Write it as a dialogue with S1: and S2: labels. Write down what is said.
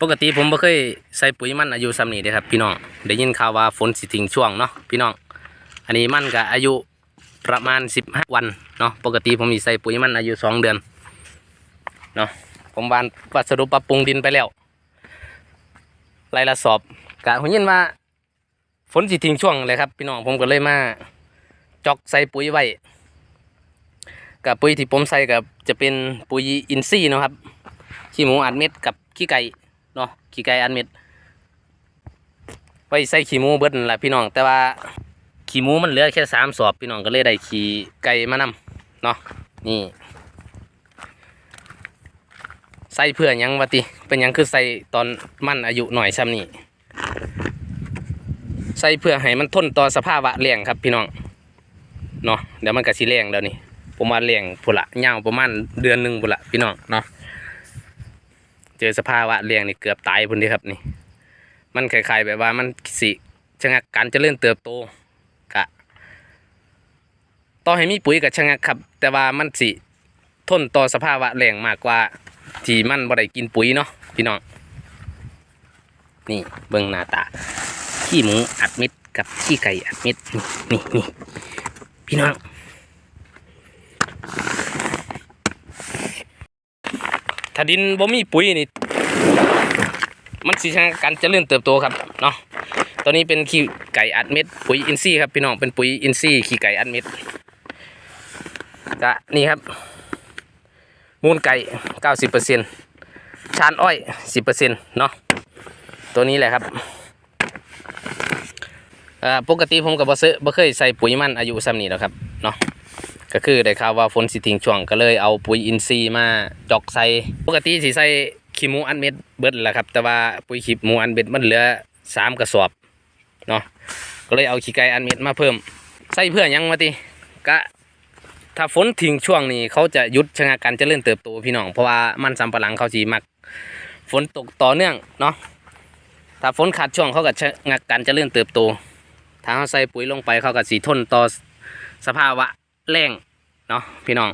S1: ปกติผมบ่เคยใส่ปุ๋ยมันอายุซ้ำนี้เด้ครับพี่น้องได้ยินข่าวว่าฝนสิทิ้งช่วงเนาะพี่น้อง อันนี้มันก็อายุประมาณ15วันเนาะปกติผมมีใส่ปุ๋ยมันอายุ2เดือนเนาะผมบานวัสดุปรับปรุงดินไปแล้วไล่ละสอบกะผมยินว่าฝนสิทิ้งช่วงเลยครับพี่น้องผมก็เลยมาจอกใส่ปุ๋ยไว้กับปุ๋ยที่ผมใส่กับจะเป็นปุ๋ยอินทรีย์เนาะครับขี้หมูอัดเม็ดกับขี้ไก่ เนาะขี้ไก่อัดเม็ดไว้ใส่ขี้หมูเบิดนั่นแหละพี่น้อง แต่ว่าขี้หมูมันเหลือแค่สามสอบพี่น้องก็เลยได้ขี้ไก่มานำเนาะนี่ใส่เพื่อหยังวะติเป็นยังคือใส่ตอนมันอายุหน่อยซ้ำนี่ใส่เพื่อให้มันทนต่อสภาวะแรงครับพี่น้องเนาะเดี๋ยวมันก็สิแรงแล้วนี่ผมว่าแรงพุ่ละยาวประมาณเดือนหนึ่งพุ่ละพี่น้องเนาะ เจอสภาวะแรงนี่เกือบตายพุ่นดีครับนี่ มันคล้ายๆแบบว่ามันสิชะงักการเจริญเติบโตกะต่อให้มีปุ๋ยกับชะงักครับ แต่ว่ามันสิทนต่อสภาวะแรงมากกว่า ที่มันบ่ได้กินปุ๋ยเนาะพี่น้องนี่เบิ่งหน้าตาขี้หมูอัดม็ดกับขี้ไก่อัดม็ดนี่นี่นี่พี่น้อง ถ้าดินบ่มีปุ๋ยนี่ มันสิชะงัการเจริญเติบโตครับเนาะตัวนี้เป็นขี้ไก่อัดเม็ดปุ๋ยอินทรีย์ครับพี่น้องเป็นปุ๋ยอินทรีย์ขี้ไก่อัดเม็ดก็นี่ครับ มูลไก่เก้าสิบเปอร์เซ็นชานอ้อยสิบเปอร์เซ็นเนาะตัวนี้แหละครับอ่าปกติผมกับบ่ซื้อบ่เคยใส่ปุ๋ยมันอายุซ้ำนี้แล้วครับเนาะ ก็คือได้ข่าวว่าฝนสิทิ้งช่วงก็เลยเอาปุ๋ยอินทรีย์มาจอกใส่ปกติสิใส่ขี้หมูอันเม็ดเบิดแหละครับ แต่ว่าปุ๋ยขี้หมูอันเม็ดมันเหลือสามกระสอบเนาะก็เลยเอาขี้ไก่อันเม็ดมาเพิ่ม ใส่เพื่อยังมาติกะถ้าฝนทิ้งช่วงนี้เขาจะหยุดชะงักการเจริญเติบโตพี่น้องเพราะว่ามันสำปะหลังเขาสีมัก ฝนตกต่อเนื่องเนาะถ้าฝนขาดช่วงเขาก็ชะงักการเจริญเติบโตถ้าเขาใส่ปุ๋ยลงไปเขาก็สีทนต่อสภาวะ แรงเนาะพี่น้อง